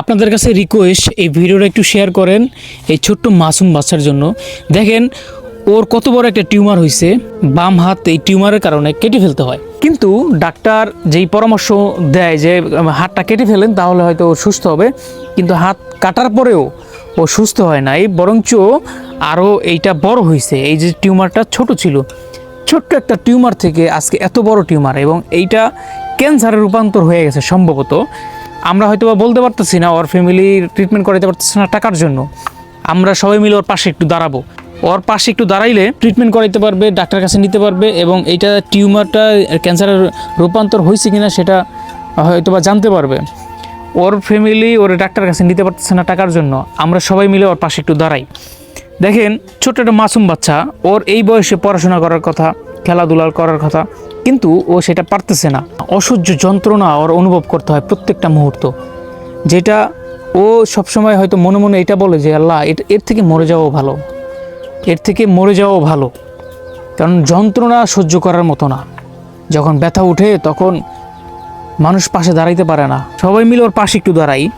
আপনাদের কাছে রিকোয়েস্ট এই ভিডিওটা একটু শেয়ার করেন এই ছোট্ট মাসুম বাচ্চার জন্য। দেখেন, ওর কত বড় একটা টিউমার হয়েছে বাম হাত এই টিউমারের কারণে কেটে ফেলতে হয়। কিন্তু ডাক্তার যেই পরামর্শ দেয় যে হাতটা কেটে ফেলেন, তাহলে হয়তো ও সুস্থ হবে। কিন্তু হাত কাটার পরেও ও সুস্থ হয় নাই, বরঞ্চ আরও এইটা বড় হয়েছে এই যে টিউমারটা ছোট ছিল, ছোট্ট একটা টিউমার থেকে আজকে এত বড় টিউমার এবং এইটা ক্যান্সারে রূপান্তর হয়ে গেছে সম্ভবত। আমরা হয়তো বা বলতে পারতেছি না, ওর ফ্যামিলি ট্রিটমেন্ট করাতে পারতেছি না টাকার জন্য। আমরা সবাই মিলে ওর পাশে একটু দাঁড়াবো। ওর পাশে একটু দাঁড়াইলে ট্রিটমেন্ট করাইতে পারবে, ডাক্তার কাছে নিতে পারবে এবং এইটা টিউমারটা ক্যান্সারের রূপান্তর হয়েছে কিনা সেটা হয়তো বা জানতে পারবে। ওর ফ্যামিলি ওর ডাক্তার কাছে নিতে পারতেছে না টাকার জন্য। আমরা সবাই মিলে ওর পাশে একটু দাঁড়াই। দেখেন ছোট্ট একটা মাসুম বাচ্চা, ওর এই বয়সে পড়াশোনা করার কথা, খেলাধুলা করার কথা কিন্তু ও সেটা পারতেছে না। অসহ্য যন্ত্রণা ওর অনুভব করতে হয় প্রত্যেকটা মুহূর্ত। যেটা ও সবসময় হয়তো মনে মনে এটা বলে যে, আল্লাহ, এর- থেকে মরে যাওয়াও ভালো। এর থেকে মরে যাওয়াও ভালো। কারণ যন্ত্রণা সহ্য করার মতো না। যখন ব্যথা উঠে তখন মানুষ পাশে দাঁড়াইতে পারে না। সবাই মিলে ওর পাশে একটু দাঁড়াই।